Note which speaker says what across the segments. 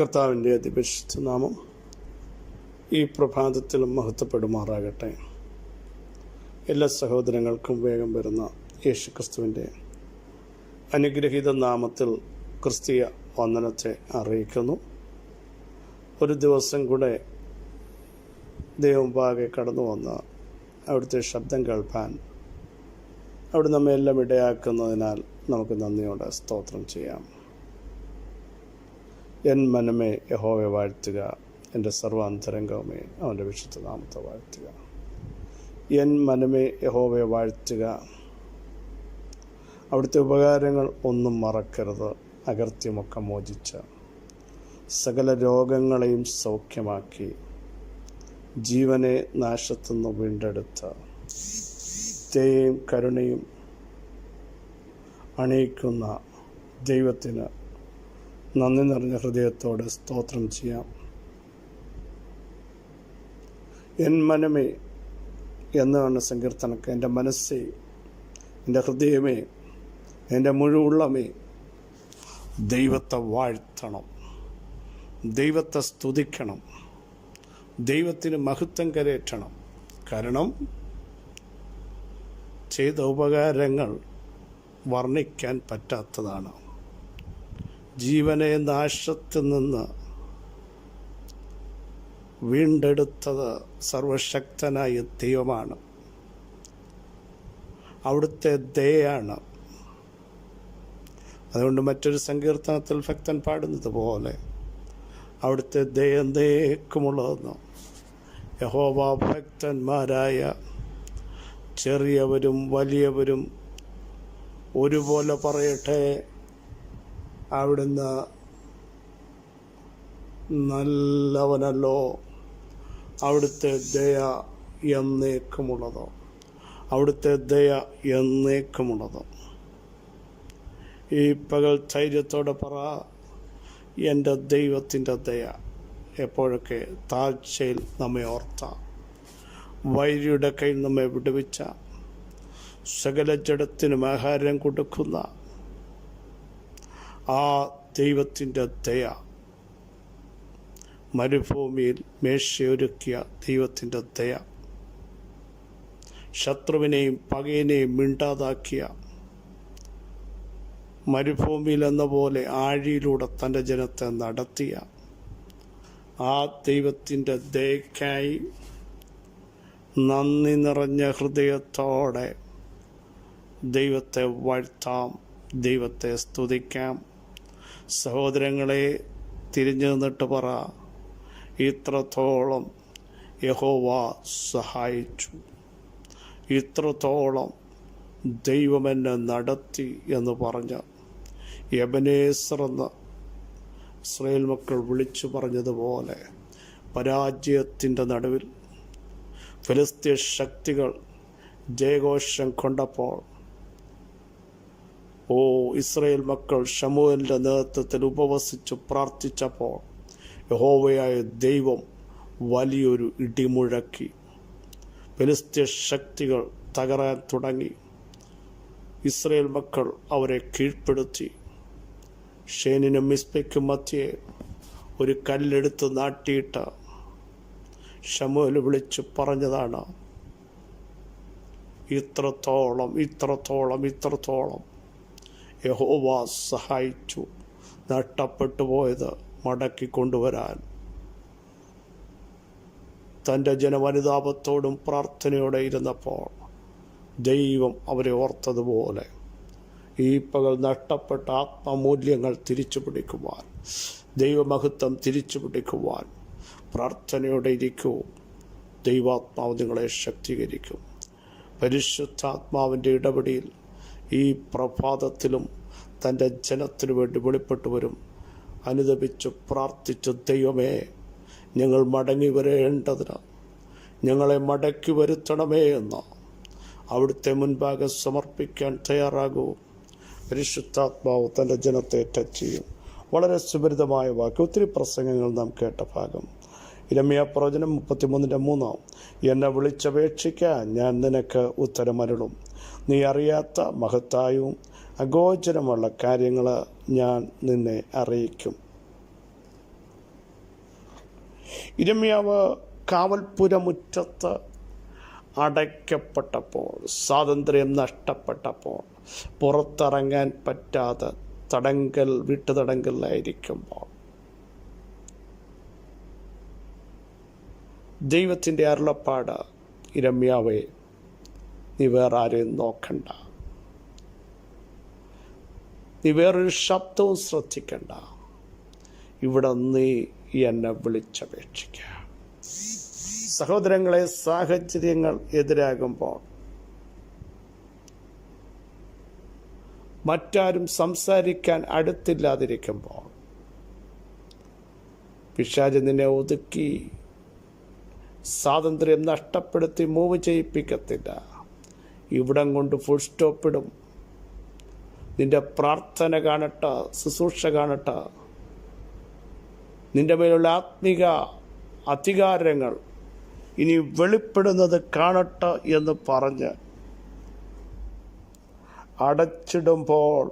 Speaker 1: കർത്താവിന്റെ അതിപരിശുദ്ധ നാമം ഈ പ്രഭാതത്തിലും മഹത്വപ്പെടുമാറാകട്ടെ. എല്ലാ സഹോദരങ്ങൾക്കും വേഗം വരുന്ന യേശു ക്രിസ്തുവിന്റെ അനുഗ്രഹീത നാമത്തിൽ ക്രിസ്തീയ വന്ദനത്തെ അറിയിക്കുന്നു. ഒരു ദിവസം കൂടെ ദൈവം പാകെ കടന്നു വന്ന് അവിടുത്തെ ശബ്ദം കേൾപ്പാൻ അവിടെ നമ്മെല്ലാം ഇടയാക്കുന്നതിനാൽ നമുക്ക് നന്ദിയോടെ സ്തോത്രം ചെയ്യാം. എൻ മനമേ യഹോവെ വാഴ്ത്തുക. എന്റെ സർവാന്തരംഗവുമേ അവന്റെ വിശുദ്ധ നാമത്തെ വാഴ്ത്തുക. എൻ മനമേ യഹോവയെ വാഴ്ത്തുക. അവിടുത്തെ ഉപകാരങ്ങൾ ഒന്നും മറക്കരുത്. അകർത്യമൊക്കെ മോചിച്ച്. സകല രോഗങ്ങളെയും സൗഖ്യമാക്കി. ജീവനെ നാശത്തുനിന്ന് വീണ്ടെടുത്ത്. ദയയും കരുണയും അണിയിക്കുന്ന ദൈവത്തിന് നന്ദി നിറഞ്ഞ ഹൃദയത്തോടെ സ്തോത്രം ചെയ്യാം. എൻ മനമേ എന്നാണ് സങ്കീർത്തനക്ക് എന്റെ മനസ്സേ എന്റെ ഹൃദയമേ എന്റെ മുഴുവുള്ളമേ ദൈവത്തെ വാഴ്ത്തണം ദൈവത്തെ സ്തുതിക്കണം ദൈവത്തിന് മഹത്വം കരയറ്റണം. കാരണം ചെയ്ത ഉപകാരങ്ങൾ വർണിക്കാൻ പറ്റാത്തതാണ്. ജീവനെ നാശത്തിൽ നിന്ന് വീണ്ടെടുത്തത് സർവശക്തനായ ദൈവമാണ്. അവിടുത്തെ ദയാണ് അതുകൊണ്ട് മറ്റൊരു സങ്കീർത്തനത്തിൽ ഭക്തൻ പാടുന്നത് പോലെ അവിടുത്തെ ദയന്തേക്കുമുള്ളതെന്ന് യഹോവ ഭക്തന്മാരായ ചെറിയവരും വലിയവരും ഒരുപോലെ പറയട്ടെ അവിടുന്ന് നല്ലവനല്ലോ അവിടുത്തെ ദയ എന്നേക്കുമുള്ളതോ. അവിടുത്തെ ദയ എന്നേക്കുമുള്ളതോ. ഈ പകൽ ധൈര്യത്തോടെ പറ എന്റെ ദൈവത്തിന്റെ ദയ എപ്പോഴൊക്കെ താഴ്ചയിൽ നമ്മെ ഓർത്ത. വൈരിയുടെ കയ്യിൽ നമ്മെ വിടുവിച്ച. സകല ജഡത്തിനും ആഹാരം കൊടുക്കുന്ന ആ ദൈവത്തിന്റെ ദയ മരുഭൂമിയിൽ മേശയൊരുക്കിയ ദൈവത്തിന്റെ ദയ. ശത്രുവിനെയും പകയനെയും മിണ്ടാതാക്കിയ മരുഭൂമിയിൽ എന്ന പോലെ ആഴിയിലൂടെ തന്റെ ജനത്തെ നടത്തിയ ആ ദൈവത്തിന്റെ ദയക്കായി നന്ദി നിറഞ്ഞ ഹൃദയത്തോടെ ദൈവത്തെ വാഴ്ത്താം ദൈവത്തെ സ്തുതിക്കാം. സഹോദരങ്ങളെ തിരിഞ്ഞു നിന്നിട്ട് പറ ഇത്രത്തോളം യഹോവ സഹായിച്ചു. ഇത്രത്തോളം ദൈവം എന്നെ നടത്തി എന്ന് പറഞ്ഞ് യബനേസർ എന്ന ഇസ്രയേൽ മക്കൾ വിളിച്ചു പറഞ്ഞതുപോലെ പരാജയത്തിന്റെ നടുവിൽ ഫിലിസ്തീൻ ശക്തികൾ ജയഘോഷം കൊണ്ടപ്പോൾ ഓ ഇസ്രയേൽ മക്കൾ ഷമുവിന്റെ നേതൃത്വത്തിൽ ഉപവസിച്ചു പ്രാർത്ഥിച്ചപ്പോൾ യഹോവയായ ദൈവം വലിയൊരു ഇടിമുഴക്കി. ഫിലിസ്തീൻ ശക്തികൾ തകരാൻ തുടങ്ങി. ഇസ്രയേൽ മക്കൾ അവരെ കീഴ്പ്പെടുത്തി. ഷേനിനും മിസ്ബയ്ക്കും മധ്യേ ഒരു കല്ലെടുത്ത് നാട്ടിയിട്ട് ഷമുവിൽ വിളിച്ച് പറഞ്ഞതാണ് ഇത്രത്തോളം ഇത്രത്തോളം ഇത്രത്തോളം യഹോവ സഹായിച്ചു. നഷ്ടപ്പെട്ടു പോയത് മടക്കി കൊണ്ടുവരാൻ. തന്റെ ജനവനിതാപത്തോടും പ്രാർത്ഥനയോടെ ഇരുന്നപ്പോൾ ദൈവം അവരെ ഓർത്തതുപോലെ ഈ പകൽ നഷ്ടപ്പെട്ട ആത്മമൂല്യങ്ങൾ തിരിച്ചു പിടിക്കുവാൻ ദൈവമഹത്വം തിരിച്ചു പിടിക്കുവാൻ പ്രാർത്ഥനയോടെ ഇരിക്കൂ. ദൈവാത്മാവ് നിങ്ങളെ ശക്തീകരിക്കും. പരിശുദ്ധാത്മാവിന്റെ ഇടപെടിയിൽ ഈ പ്രഭാതത്തിലും തന്റെ ജനത്തിനു വേണ്ടി വെളിപ്പെട്ടു വരും. അനുദപിച്ച് പ്രാർത്ഥിച്ചു ദൈവമേ ഞങ്ങൾ മടങ്ങി വരേണ്ടതിന് ഞങ്ങളെ മടക്കി വരുത്തണമേ എന്ന് അവിടുത്തെ മുൻപാകെ സമർപ്പിക്കാൻ തയ്യാറാകൂ. പരിശുദ്ധാത്മാവ് തന്റെ ജനത്തെ ടച്ച് ചെയ്യും. വളരെ സുപരിതമായ വാക്ക്. ഒത്തിരി പ്രസംഗങ്ങൾ നാം കേട്ട ഭാഗം. ഇരമ്യ പ്രവചനം മുപ്പത്തിമൂന്നിന്റെ മൂന്നാം. എന്നെ വിളിച്ചപേക്ഷിക്കാൻ ഞാൻ നിനക്ക് ഉത്തരമരുളും. നീ അറിയാത്ത മഹത്തായവും അഗോചരമുള്ള കാര്യങ്ങൾ ഞാൻ നിന്നെ അറിയിക്കും. ഇരമ്യാവ് കാവൽപുരമുറ്റത്ത് അടയ്ക്കപ്പെട്ടപ്പോൾ സ്വാതന്ത്ര്യം നഷ്ടപ്പെട്ടപ്പോൾ പുറത്തിറങ്ങാൻ പറ്റാതെ തടങ്കൽ വീട്ടുതടങ്കലിലായിരിക്കുമ്പോൾ. ദൈവത്തിന്റെ അരുളപ്പാട് ഇരമ്യാവേ നീ വേറെ ആരെയും നോക്കണ്ട. നീ വേറൊരു ശബ്ദവും ശ്രദ്ധിക്കണ്ട. ഇവിടെ നീ എന്നെ വിളിച്ചപേക്ഷിക്കുക സഹോദരങ്ങളെ സാഹചര്യങ്ങൾ എതിരാകുമ്പോൾ മറ്റാരും സംസാരിക്കാൻ അടുത്തില്ലാതിരിക്കുമ്പോൾ പിശാജ് നിന്നെ ഒതുക്കി സ്വാതന്ത്ര്യം നഷ്ടപ്പെടുത്തി മൂവ് ചെയ്യിപ്പിക്കത്തില്ല. ഇവിടം കൊണ്ട് ഫുൾ സ്റ്റോപ്പ് ഇടും. നിന്റെ പ്രാർത്ഥന കാണട്ട ശുശ്രൂഷ കാണട്ട. നിന്റെ മേലുള്ള ആത്മിക അധികാരങ്ങൾ ഇനി വെളിപ്പെടുന്നത് കാണട്ട എന്ന് പറഞ്ഞ് അടച്ചിടുമ്പോൾ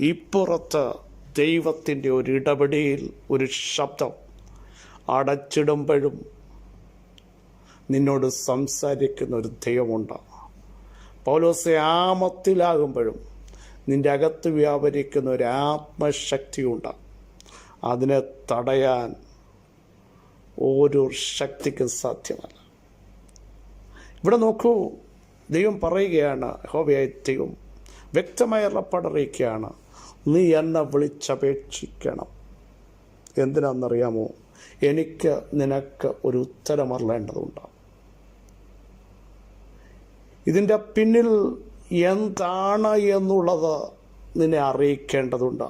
Speaker 1: ഇപ്പുറത്ത് ദൈവത്തിന്റെ ഒരു ഇടപെടിയിൽ ഒരു ശബ്ദം അടച്ചിടുമ്പോഴും നിന്നോട് സംസാരിക്കുന്ന ഒരു ദൈവമുണ്ട്. പൗലോസെ ആമത്തിലാകുമ്പോഴും നിന്റെ അകത്ത് വ്യാപരിക്കുന്ന ഒരു ആത്മശക്തിയുണ്ട്. അതിനെ തടയാൻ ഓരോ ശക്തിക്കും സാധ്യമല്ല. ഇവിടെ നോക്കൂ ദൈവം പറയുകയാണ് ഹോബയായ ദൈവം വ്യക്തമായ ഉറപ്പടറിയിക്കുകയാണ് നീ എന്നെ വിളിച്ചപേക്ഷിക്കണം. എന്തിനാണെന്നറിയാമോ? എനിക്ക് നിനക്ക് ഒരു ഉത്തരം അറിയേണ്ടതുണ്ട്. ഇതിന്റെ പിന്നിൽ എന്താണ് എന്നുള്ളത് നിന്നെ അറിയിക്കേണ്ടതുണ്ട്.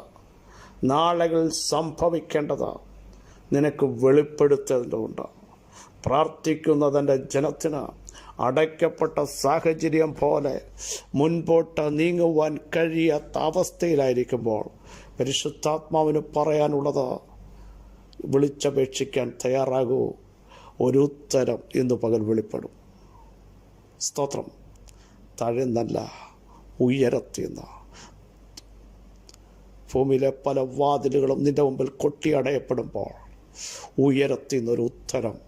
Speaker 1: നാളകൾ സംഭവിക്കേണ്ടത്. നിനക്ക് വെളിപ്പെടുത്തേണ്ടതുണ്ട്. പ്രാർത്ഥിക്കുന്നതിന്റെ ജനത്തിന് അടയ്ക്കപ്പെട്ട സാഹചര്യം പോലെ മുൻപോട്ട് നീങ്ങുവാൻ കഴിയാത്ത അവസ്ഥയിലായിരിക്കുമ്പോൾ പരിശുദ്ധാത്മാവിന് പറയാനുള്ളത് വിളിച്ചപേക്ഷിക്കാൻ തയ്യാറാകൂ. ഒരു ഉത്തരം ഇന്ന് പകൽ വെളിപ്പെടും. സ്തോത്രം. താഴ്ന്നല്ല ഉയരത്തിന്ന്. ഭൂമിയിലെ പല വാതിലുകളും നിന്റെ മുമ്പിൽ കൊട്ടിയടയപ്പെടുമ്പോൾ ഉയരത്തിന്നൊരു ഉത്തരം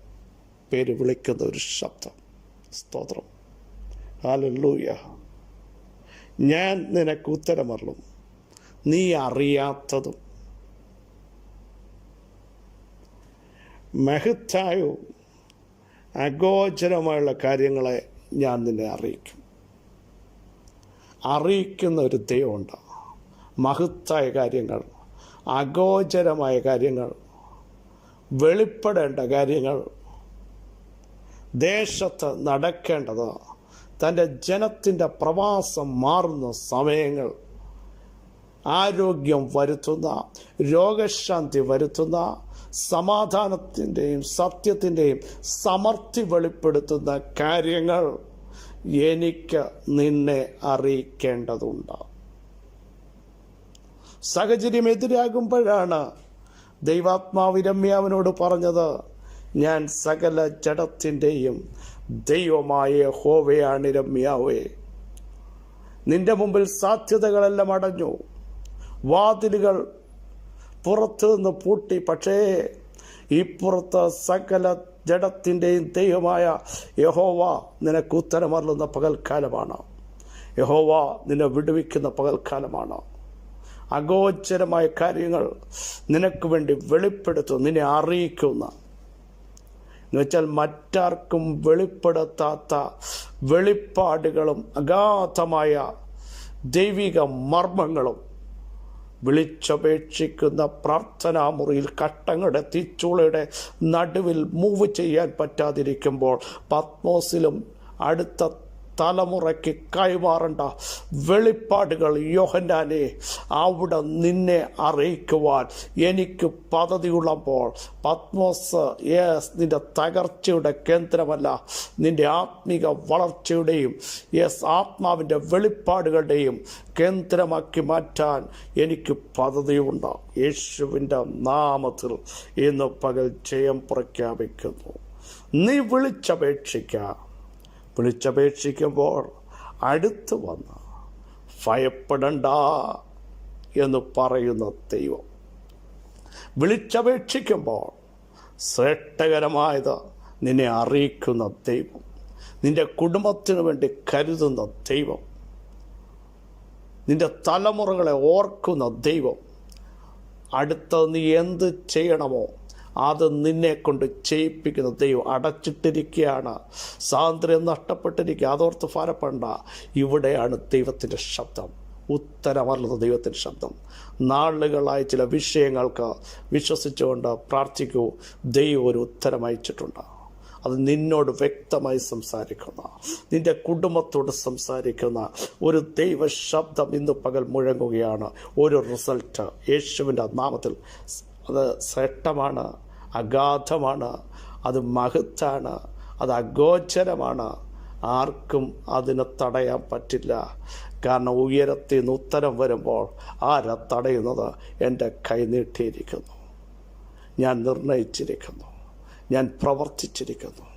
Speaker 1: പേര് വിളിക്കുന്ന ഒരു ശബ്ദം. സ്തോത്രം. ഹാലൂയ ഞാൻ നിനക്ക് ഉത്തരമറളും നീ അറിയാത്തതും. മഹത്തായവും അഗോചരമായുള്ള കാര്യങ്ങളെ ഞാൻ നിന്നെ അറിയിക്കും. അറിയിക്കുന്ന ഒരു ദൈവമുണ്ട്. മഹത്തായ കാര്യങ്ങൾ അഗോചരമായ കാര്യങ്ങൾ വെളിപ്പെടേണ്ട കാര്യങ്ങൾ ദേശത്ത് നടക്കേണ്ടത് തന്റെ ജനത്തിന്റെ പ്രവാസം മാറുന്ന സമയങ്ങൾ ആരോഗ്യം വരുത്തുന്ന രോഗശാന്തി വരുത്തുന്ന സമാധാനത്തിന്റെയും സത്യത്തിന്റെയും സമർത്ഥി വെളിപ്പെടുത്തുന്ന കാര്യങ്ങൾ. എനിക്ക് നിന്നെ അറിയിക്കേണ്ടതുണ്ട്. സാഹചര്യം എതിരാകുമ്പോഴാണ് ദൈവാത്മാവ് രമ്യാവിനോട് പറഞ്ഞത് ഞാൻ സകല ജഡത്തിന്റെയും ദൈവമായ ഹോവയാണ് രമ്യാവേ നിന്റെ മുമ്പിൽ സാധ്യതകളെല്ലാം അടഞ്ഞു. വാതിലുകൾ പുറത്തു നിന്ന് പൂട്ടി. പക്ഷേ ഇപ്പുറത്ത് സകല ജഡത്തിന്റെയും ദൈവമായ യഹോവ നിനക്ക് ഉത്തരമറുന്ന പകൽക്കാലമാണ്. യഹോവ നിന്നെ വിടുവിക്കുന്ന പകൽക്കാലമാണ്. അഗോചരമായ കാര്യങ്ങൾ നിനക്ക് വേണ്ടി വെളിപ്പെടുത്തും നിന്നെ അറിയിക്കുന്ന. എന്നുവെച്ചാൽ മറ്റാർക്കും വെളിപ്പെടുത്താത്ത വെളിപ്പാടുകളും അഗാധമായ ദൈവിക മർമ്മങ്ങളും വിളിച്ചപേക്ഷിക്കുന്ന പ്രാർത്ഥനാ മുറിയിൽ കട്ടങ്ങളുടെ തിച്ചുളയുടെ നടുവിൽ മൂവ് ചെയ്യാൻ പറ്റാതിരിക്കുമ്പോൾ പത്മോസിലും അടുത്ത തലമുറയ്ക്ക് കൈമാറേണ്ട വെളിപ്പാടുകൾ യോഹന്നാനെ അവിടെ നിന്നെ അറിയിക്കുവാൻ എനിക്ക് പദ്ധതിയുള്ളപ്പോൾ പത്മോസ് യെസ് നിന്റെ തകർച്ചയുടെ കേന്ദ്രമല്ല നിന്റെ ആത്മീക വളർച്ചയുടെയും യെസ് ആത്മാവിന്റെ വെളിപ്പാടുകളുടെയും കേന്ദ്രമാക്കി മാറ്റാൻ എനിക്ക് പദ്ധതിയുണ്ട്. യേശുവിന്റെ നാമത്തിൽ ഇന്ന് പകൽ ജയം പ്രഖ്യാപിക്കുന്നു. നീ വിളിച്ചപേക്ഷിക്കുക വിളിച്ചപേക്ഷിക്കുമ്പോൾ അടുത്ത് വന്ന് ഭയപ്പെടണ്ട എന്ന് പറയുന്ന ദൈവം. വിളിച്ചപേക്ഷിക്കുമ്പോൾ ശ്രേഷ്ഠകരമായത് നിന്നെ അറിയിക്കുന്ന ദൈവം. നിന്റെ കുടുംബത്തിന് വേണ്ടി കരുതുന്ന ദൈവം. നിന്റെ തലമുറകളെ ഓർക്കുന്ന ദൈവം. അടുത്തത് നീ എന്ത് ചെയ്യണമോ അത് നിന്നെ കൊണ്ട് ചെയ്യിപ്പിക്കുന്ന ദൈവം അടച്ചിട്ടിരിക്കുകയാണ്. സ്വാതന്ത്ര്യം നഷ്ടപ്പെട്ടിരിക്കുക. അതോർത്ത് ഭാരപ്പെടണ്ട. ഇവിടെയാണ് ദൈവത്തിന്റെ ശബ്ദം. ഉത്തരമറിയുന്ന ദൈവത്തിന്റെ ശബ്ദം. നാളുകളായി ചില വിഷയങ്ങൾക്ക് വിശ്വസിച്ചുകൊണ്ട് പ്രാർത്ഥിക്കൂ. ദൈവം ഒരു ഉത്തരം അയച്ചിട്ടുണ്ട്. അത് നിന്നോട് വ്യക്തമായി സംസാരിക്കുന്ന നിന്റെ കുടുംബത്തോട് സംസാരിക്കുന്ന ഒരു ദൈവ ശബ്ദം ഇന്ന് പകൽ മുഴങ്ങുകയാണ്. ഒരു റിസൾട്ട്. യേശുവിന്റെ നാമത്തിൽ. അത് ശ്രേഷ്ഠമാണ്. അഗാധമാണ്. അത് മഹത്താണ്. അത് അഗോചരമാണ്. ആർക്കും അതിനെ തടയാൻ പറ്റില്ല. കാരണം ഉയരത്തിൽ നിന്ന് ഉത്തരം വരുമ്പോൾ ആരാ തടയുന്നത്? എന്റെ കൈ നീട്ടിയിരിക്കുന്നു. ഞാൻ നിർണയിച്ചിരിക്കുന്നു. ഞാൻ പ്രവർത്തിച്ചിരിക്കുന്നു.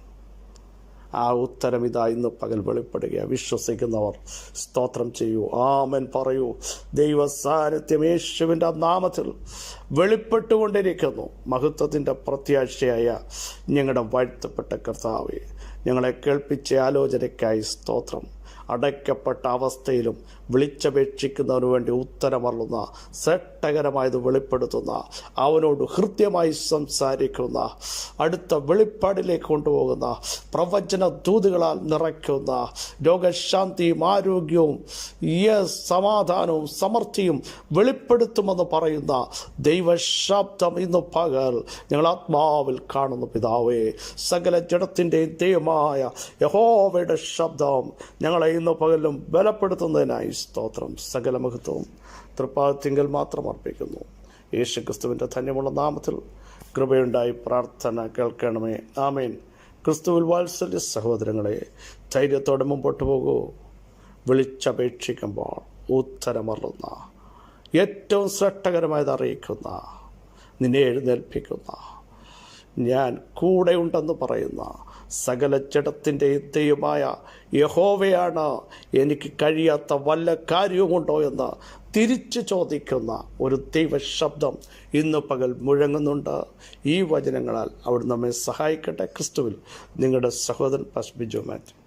Speaker 1: ആ ഉത്തരം ഇതാ ഇന്ന് പകൽ വെളിപ്പെടുക വിശ്വസിക്കുന്നവർ സ്തോത്രം ചെയ്യൂ. ആമൻ പറയൂ. ദൈവ സാന്നിധ്യം യേശുവിന്റെ നാമത്തിൽ വെളിപ്പെട്ടുകൊണ്ടിരിക്കുന്നു. മഹത്വത്തിന്റെ പ്രത്യാശയായ ഞങ്ങളുടെ വാഴ്ത്തപ്പെട്ട കർത്താവെ ഞങ്ങളെ കേൾപ്പിച്ച ആലോചനയ്ക്കായി സ്തോത്രം. അടയ്ക്കപ്പെട്ട അവസ്ഥയിലും വിളിച്ചപേക്ഷിക്കുന്നതിനു വേണ്ടി ഉത്തരമറുന്ന സെട്ടകരമായത് വെളിപ്പെടുത്തുന്ന അവനോട് ഹൃദ്യമായി സംസാരിക്കുന്ന അടുത്ത വെളിപ്പാടിലേക്ക് കൊണ്ടുപോകുന്ന പ്രവചന ദൂതുകളാൽ നിറയ്ക്കുന്ന രോഗശാന്തിയും ആരോഗ്യവും സമാധാനവും സമൃദ്ധിയും വെളിപ്പെടുത്തുമെന്ന് പറയുന്ന ദൈവശാബ്ദം ഇന്ന് പകൽ ഞങ്ങൾ ആത്മാവിൽ കാണുന്നു പിതാവേ. സകല ജഡത്തിന്റെയും ദൈവമായ യഹോവയുടെ ശബ്ദം ഞങ്ങളെ ഇന്ന് പകലും ബലപ്പെടുത്തുന്നതിനായി സ്തോത്രം. സകല മഹത്വവും തൃപ്പാത്തിങ്കൽ മാത്രം അർപ്പിക്കുന്നു. യേശു ക്രിസ്തുവിന്റെ ധന്യമുള്ള നാമത്തിൽ കൃപയുണ്ടായി പ്രാർത്ഥന കേൾക്കണമേ. ആമേൻ. ക്രിസ്തുവിൽ വാത്സല്യ സഹോദരങ്ങളെ ധൈര്യത്തോടെ മുമ്പോട്ട് പോകൂ. വിളിച്ചപേക്ഷിക്കുമ്പോൾ ഉത്തരമറുന്ന ഏറ്റവും ശ്രേഷ്ഠകരമായത് അറിയിക്കുന്ന നിന്നെ എഴുന്നേൽപ്പിക്കുന്ന ഞാൻ കൂടെയുണ്ടെന്ന് പറയുന്ന സകല ജഡത്തിന്റെ എത്തയുമായ യഹോവയാണ് എനിക്ക് കഴിയാത്ത വല്ല കാര്യവുമുണ്ടോ എന്ന് തിരിച്ചു ചോദിക്കുന്ന ഒരു ദൈവശബ്ദം ഇന്ന് പകൽ മുഴങ്ങുന്നുണ്ട്. ഈ വചനങ്ങളാൽ അവിടെ നമ്മെ സഹായിക്കട്ടെ. ക്രിസ്തുവിൽ നിങ്ങളുടെ സഹോദരൻ പസ്ബിജു മാത്യു.